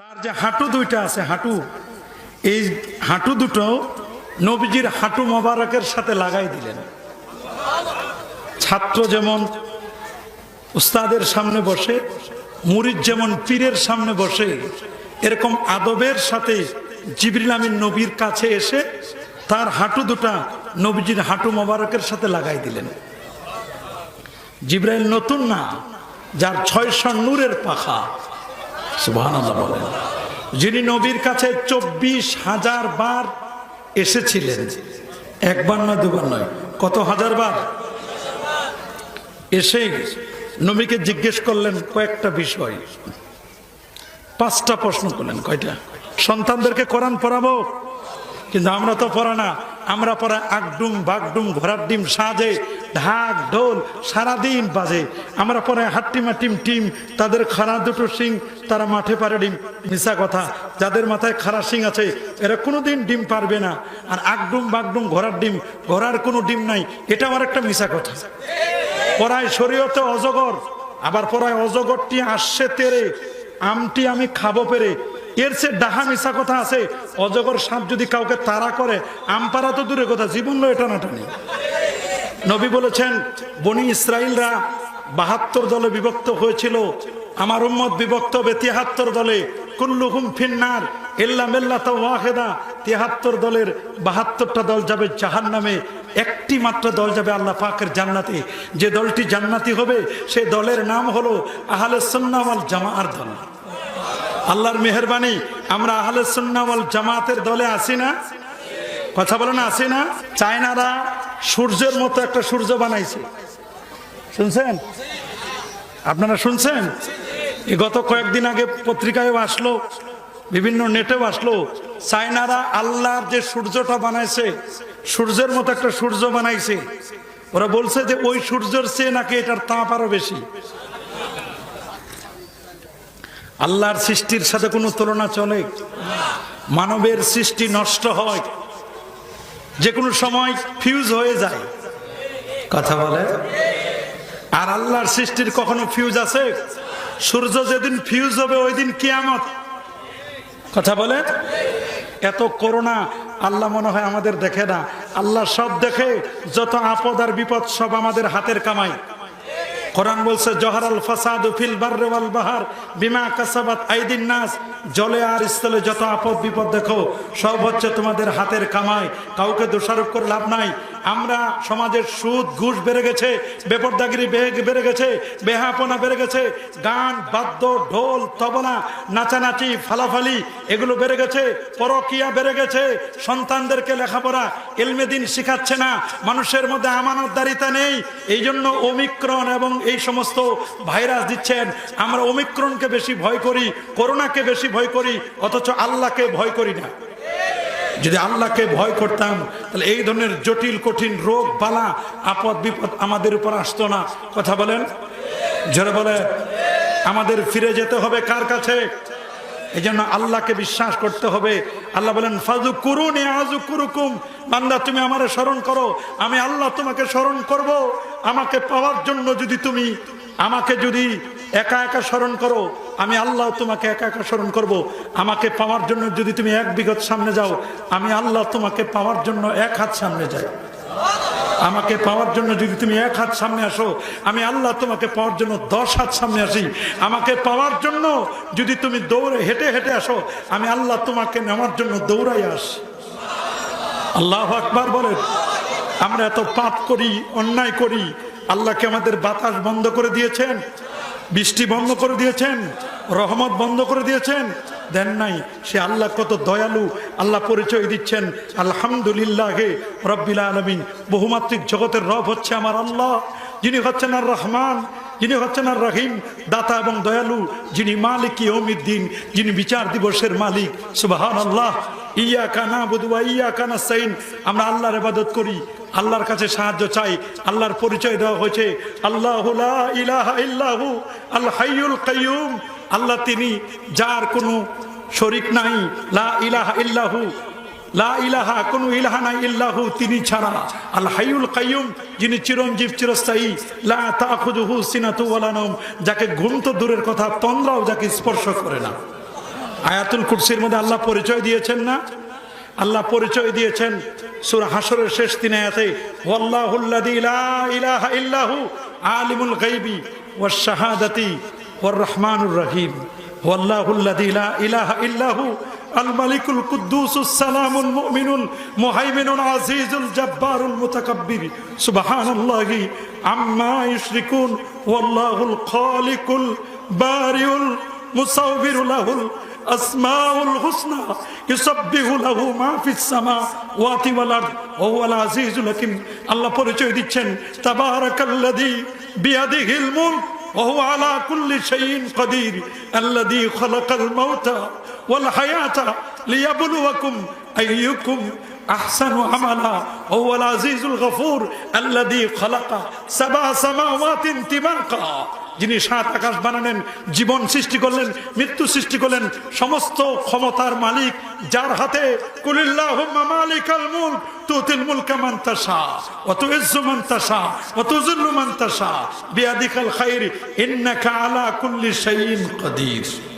তার যে হাঁটু দুইটা আছে, হাঁটু। এই হাঁটু দুটো নবীজির হাঁটু মোবারকের সাথে লাগাই দিলেন। ছাত্র যেমন উস্তাদের সামনে বসে, মুরিদ যেমন পীরের সামনে বসে, এরকম আদবের সাথে জিবরিল নবীর কাছে এসে তার হাঁটু দুটা নবীজির হাঁটু মোবারকের সাথে লাগাই দিলেন। জিব্রাইল নতুন না, যার ছয়শো নূরের পাখা। যিনি নবীর কাছে চব্বিশ হাজার বার এসেছিলেন, একবার নয়, দুবার নয়, কত হাজার বার? এসে নবীকে জিজ্ঞেস করলেন কয়েকটা বিষয়। পাঁচটা প্রশ্ন করলেন, কয়টা? সন্তানদেরকে কোরআন পড়াবো, কিন্তু আমরা তো পড়া না। আমরা পড়া আগডুম বাগডুম ঘোড়ার ডিম সাজে, ঢাক ঢোল সারাদিন বাজে। আমরা পরে হাট্টিমা টিম টিম, তাদের খারা দুটো সিং তারা মাঠে পারে ডিম। মিশা কথা, যাদের মাথায় খারা সিং আছে, এরা কোনো দিন ডিম পারবে না। আর আগডুম বাগডুম ঘোড়ার ডিম, ঘোড়ার কোনো ডিম নাই এটা আমার একটা মিশা কথা। পড়ায় শরীয়তে অজগর, আবার পড়ায় অজগরটি আসছে তেরে, আমটি আমি খাব পেরে এর সে ডাহা মিশা কথা আছে। অজগর সাপ যদি কাউকে তারা করে, আম পাড়া তো দূরে কথা, জীবন এটা না টানি নবী বলেছেন, বনি ইসরায়েলরা বাহাত্তর দলে বিভক্ত হয়েছিল। আমার উম্মত বিভক্ত হবে তিয়াত্তর দলে। কুল্লুহুম ফিন্নার, ইল্লা মেল্লা তো ওয়াহেদা। তিয়াত্তর দলের বাহাত্তরটা দল যাবে জাহান নামে একটি মাত্র দল যাবে আল্লাহ পাকের জান্নাতে। যে দলটি জান্নাতি হবে সেই দলের নাম হলো আহলে সুন্নাওয়াল জামাআর দল। আল্লাহর মেহরবানি, আমরা আহলে সুন্নাওয়াল জামাতের দলে আসি না? কথা বলে না আসি না? চায়নারা সূর্যের মতো একটা সূর্য বানাইছে। শুনছেন? আপনারা শুনছেন? গত কয়েকদিন আগে পত্রিকায়ও আসলো, বিভিন্ন নেটেও আসলো, চায়নারা আল্লাহর যে সূর্যটা বানাইছে, সূর্যের মতো একটা সূর্য বানাইছে। ওরা বলছে যে ওই সূর্যের চেয়ে নাকি এটার তাপ আরও বেশি। আল্লাহর সৃষ্টির সাথে কোনো তুলনা চলে। মানবের সৃষ্টি নষ্ট হয়। যে কোনো সময় ফিউজ হয়ে যায়। কথা বলে? আর আল্লাহর সৃষ্টির কখনো ফিউজ আছে? সূর্য যেদিন ফিউজ হবে ওই দিন কিয়ামত। কথা বলে? এত করোনা আল্লাহ মনে হয় আমাদের দেখে না। আল্লাহ সব দেখে, যত আপদ আর বিপদ সব আমাদের হাতের কামাই। কোরআন বলছে, জহরাল ফাসাদু ফিল বাররে ওয়াল বাহার বিমা কাসাবাত আইদিন নাস। জলে আর স্থলে যত আপদ বিপদ দেখো, সব হচ্ছে তোমাদের হাতের কামাই। কাউকে দোষারোপ করে লাভ নাই। আমরা সমাজের সুদ, ঘুষ বেড়ে গেছে, বেপরদাগিরি, বেগ বেড়ে গেছে, বেহাপনা বেড়ে গেছে, গান, বাদ্য, ঢোল, তবলা, নাচানাচি, ফালাফালি, এগুলো বেড়ে গেছে, পরকিয়া বেড়ে গেছে। সন্তানদেরকে লেখাপড়া এলমেদিন শিখাচ্ছে না। মানুষের মধ্যে আমানতদারিতা নেই। এই জন্য ওমিক্রন এবং এই সমস্ত ভাইরাস দিচ্ছেন। আমরা ওমিক্রনকে বেশি ভয় করি, করোনাকে বেশি ভয় করি, অথচ আল্লাহকে ভয় করি না। যদি আল্লাহকে ভয় করতাম, তাহলে এই ধরনের জটিল, কঠিন রোগ, বালা, আপদ, বিপদ আমাদের উপর আসতো না। কথা বলেন? যারা বলে আমাদের ফিরে যেতে হবে কার কাছে? এই জন্য আল্লাহকে বিশ্বাস করতে হবে। আল্লাহ বলেন ফাজু করুন আজু কুরুকুম বান্দা, তুমি আমারে স্মরণ করো। আমি আল্লাহ তোমাকে স্মরণ করব। আমাকে পাওয়ার জন্য যদি তুমি আমাকে যদি একা একা স্মরণ করো, আমি আল্লাহ তোমাকে একা একা স্মরণ করব। আমাকে পাওয়ার জন্য যদি তুমি এক বিঘত সামনে যাও, আমি আল্লাহ তোমাকে পাওয়ার জন্য এক হাত সামনে যাই। আমাকে পাওয়ার জন্য যদি তুমি এক হাত সামনে আসো, আমি আল্লাহ তোমাকে পাওয়ার জন্য দশ হাত সামনে আসি। আমাকে পাওয়ার জন্য যদি তুমি দৌড়ে হেঁটে হেঁটে আসো, আমি আল্লাহ তোমাকে নেওয়ার জন্য দৌড়াই আসি। আল্লাহ আকবার বলেন, আমরা এত পাপ করি, অন্যায় করি আল্লাহকে আমাদের বাতাস বন্ধ করে দিয়েছেন? বৃষ্টি বন্ধ করে দিয়েছেন? রহমত বন্ধ করে দিয়েছেন? দেন নাই। সে আল্লাহ কত দয়ালু, আল্লাহ পরিচয় দিচ্ছেন। আলহামদুলিল্লাহ হে রব্বিল আলমিন, বহুমাত্রিক জগতের রব হচ্ছে আমার আল্লাহ। যিনি হচ্ছেন আর রহমান, যিনি হচ্ছেন আর রহিম, দাতা এবং দয়ালু, যিনি মালিক ইউমিদ্দিন যিনি বিচার দিবসের মালিক। সুবাহান আল্লাহ ইয়া কানা বুধুয়া ইয়া কানা সাইন আমরা আল্লাহর ইবাদত করি, আল্লাহর কাছে সাহায্য চাই, আল্লাহর পরিচয় দেওয়া হয়েছে। আল্লাহ ইলাহা ইল্লাহু, আল হাইয়ুল কাইয়ুম। আল্লাহ তিনি যার কোনো শরিক নাই, লা ইলাহা ইল্লাহু, লা ইলাহা কোনো ইলাহা নাই, ইল্লাহু তিনি ছাড়া। আল হাইউল কাইয়ুম, যিনি চিরঞ্জীব, চিরস্থায়ী, লা তাখুযুহু সিনাতু ওয়ালা নাওম। যাকে ঘুম তো দূরের কথা, তন্দ্রাও যাকে স্পর্শ করে না। আয়াতুল কুরসির মধ্যে আল্লাহ পরিচয় দিয়েছেন না? আল্লাহ পরিচয় দিয়েছেন সুর হাসরের শেষ দিনে আছে ইল্লাহু আলিমুল গাইবি ও শাহাদাতি ও রহমানুর রহিম। ইল্লাহু আল মালিকুল কুদ্দুসুস সালামুল মুমিনুল মুহাইমিনুল আজিজুল জব্বারুল মুতাকাব্বির। সুবহানাল্লাহি আম্মা ইউশরিকুন ওয়াল্লাহুল খালিকুল বারিউল মুসাউবিরুল লাহুল الأسماء الحسنى يسبح له ما في السماوات والأرض وهو العزيز الحكيم الله পরিচয় দিচ্ছেন তাবারাকাল্লাযী বিয়াদিহিল মুলক وهو على كل شيء قدير الذي خلق الموت والحياة ليبلوكم أيكم أحسن عملا وهو العزيز الغفور الذي خلق سبع سماوات طباقا যিনি সাত আকাশ বানালেন, জীবন সৃষ্টি করলেন, মৃত্যু সৃষ্টি করলেন, সমস্ত ক্ষমতার মালিক যার হাতে কুলিল্লাহ কাদির।